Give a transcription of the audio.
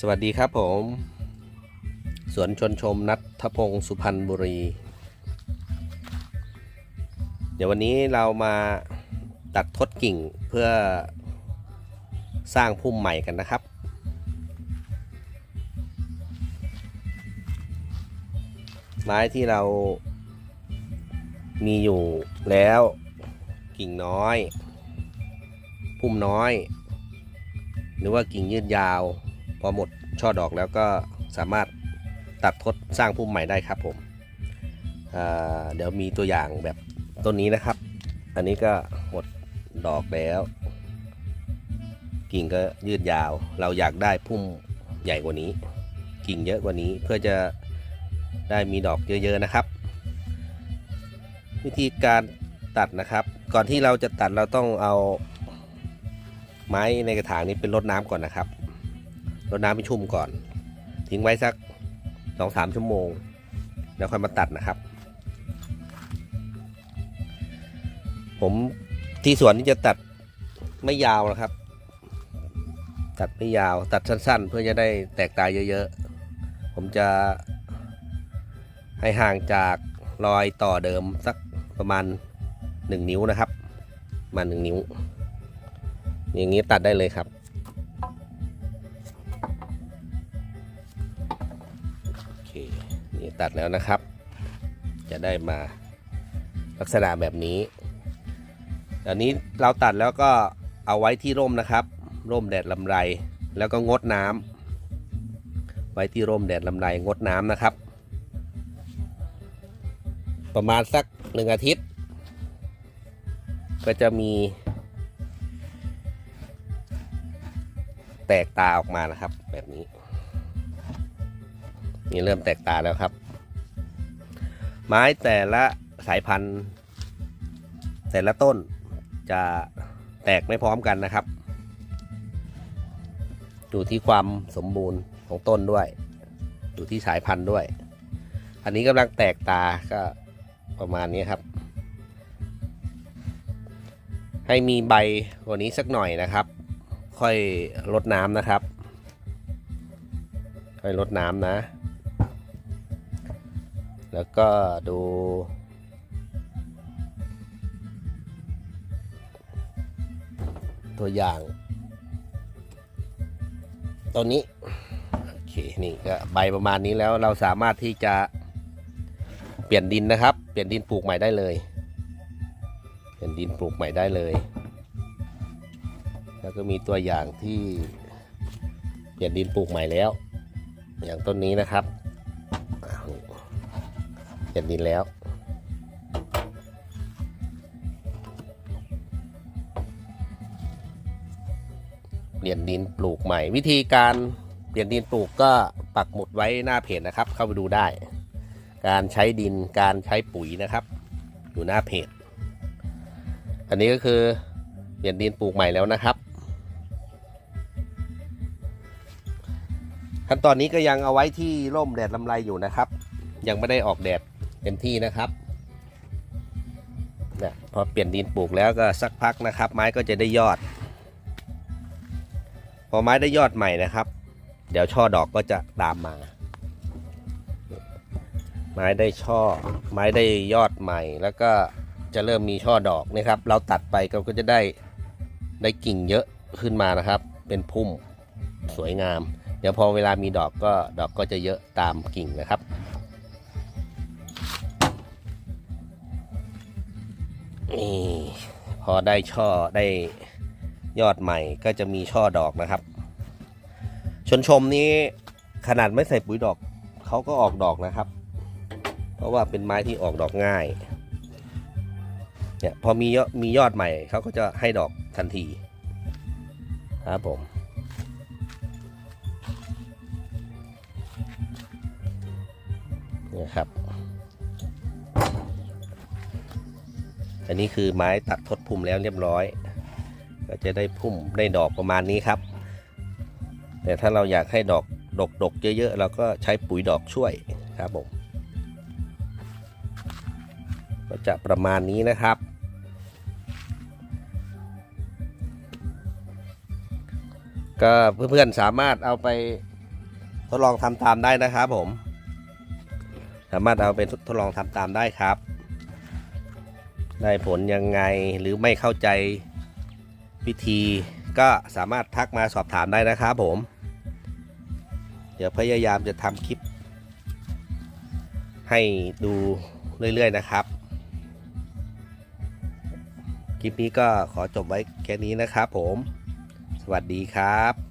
สวัสดีครับผม สวนชนชมนัทพงศ์สุพรรณบุรี เดี๋ยววันนี้เรามาตัดทดกิ่งเพื่อสร้างพุ่มใหม่กันนะครับ ไม้ที่เรามีอยู่แล้วกิ่งน้อย พุ่มน้อย หรือว่ากิ่งยืดยาว อหมดช่อดอกแล้วก็สามารถตัดทดสร้างพุ่มใหม่ได้ครับผมเดี๋ยวมีตัวอย่างแบบต้นนี้นะครับ อันนี้ก็หมดดอกแล้ว กิ่งก็ยืดยาว เราอยากได้พุ่มใหญ่กว่านี้ กิ่งเยอะกว่านี้เพื่อจะได้มีดอกเยอะๆนะครับ วิธีการตัดนะครับ ก่อนที่เราจะตัดเราต้องเอาไม้ในกระถางนี้เป็นรดน้ำก่อนนะครับ รดน้ำให้ชุ่มก่อน ทิ้งไว้สักสองสามชั่วโมง แล้วค่อยมาตัดนะครับ ผมที่สวนนี่จะตัดไม่ยาวนะครับ ตัดไม่ยาวตัดสั้น ๆ เพื่อจะได้แตกตายเยอะๆ ผมจะให้ห่างจากรอยต่อเดิมสักประมาณ 1 นิ้วนะครับประมาณ1นิ้ว อย่างนี้ตัดได้เลยครับ เคนี่ตัดแล้วนะครับ จะได้มาลักษณะแบบนี้อันนี้เราตัดแล้วก็เอาไว้ที่ร่มนะครับ ร่มแดดลำไร แล้วก็งดน้ำไว้ที่ร่มแดดลำไรงดน้ำนะครับ ประมาณสักหนึ่งอาทิตย์ ก็จะมี แตกตาออกมานะครับแบบนี้ นี่เริ่มแตกตาแล้วครับ ไม้แต่ละสายพันธุ์ แต่ละต้นจะแตกไม่พร้อมกันนะครับ อยู่ที่ความสมบูรณ์ของต้นด้วย อยู่ที่สายพันธุ์ด้วย อันนี้กำลังแตกตาก็ประมาณนี้ครับ ให้มีใบกว่านี้สักหน่อยนะครับ ค่อยลดน้ำนะครับ ค่อยลดน้ำนะ แล้วก็ดู ตัวอย่างตัวนี้ โอเค นี่ก็ใบประมาณนี้แล้วเราสามารถที่จะเปลี่ยนดินนะครับ เปลี่ยนดินปลูกใหม่ได้เลย เปลี่ยนดินปลูกใหม่ได้เลย แล้วก็มีตัวอย่างที่เปลี่ยนดินปลูกใหม่แล้ว อย่างต้นนี้นะครับ เปลี่ยนดินแล้ว เปลี่ยนดินปลูกใหม่ วิธีการเปลี่ยนดินปลูกก็ปักหมุดไว้หน้าเพจนะครับ เข้าไปดูได้ การใช้ดินการใช้ปุ๋ยนะครับ อยู่หน้าเพจ อันนี้ก็คือเปลี่ยนดินปลูกใหม่แล้วนะครับขั้นตอนนี้ก็ยังเอาไว้ที่ร่มแดดลำไรอยู่นะครับ ยังไม่ได้ออกแดด เต็มที่นะครับนี่ยพอเปลี่ยนดินปลูกแล้วก็สักพักนะครับ ไม้ก็จะได้ยอด พอไม้ได้ยอดใหม่นะครับ เดี๋ยวช่อดอกก็จะตามมา ไม้ได้ช่อ ไม้ได้ยอดใหม่ แล้วก็จะเริ่มมีช่อดอกนะครับ เราตัดไปก็จะได้ได้กิ่งเยอะขึ้นมานะครับ เป็นพุ่มสวยงาม เดี๋ยวพอเวลามีดอกก็ดอกก็จะเยอะตามกิ่งนะครับ นี่พอได้ช่อได้ยอดใหม่ก็จะมีช่อดอกนะครับ ชนชมนี้ขนาดไม่ใส่ปุ๋ยดอกเขาก็ออกดอกนะครับ เพราะว่าเป็นไม้ที่ออกดอกง่ายเนี่ยพอมีมียอดใหม่เขาก็จะให้ดอกทันทีครับผมเนี่ยครับ อันนี้คือไม้ตัดทดพุ่มแล้วเรียบร้อย ก็จะได้พุ่มได้ดอกประมาณนี้ครับ แต่ถ้าเราอยากให้ดอกดกดกเยอะๆ เราก็ใช้ปุ๋ยดอกช่วยครับผมก็จะประมาณนี้นะครับก็เพื่อนๆสามารถเอาไปทดลองทำตามได้นะครับผม สามารถเอาไปทดลองทำตามได้ครับ ได้ผลยังไงหรือไม่เข้าใจวิธีก็สามารถทักมาสอบถามได้นะครับผม เดี๋ยวพยายามจะทำคลิป ให้ดูเรื่อย ๆ นะครับ คลิปนี้ก็ขอจบไว้แค่นี้นะครับผม สวัสดีครับ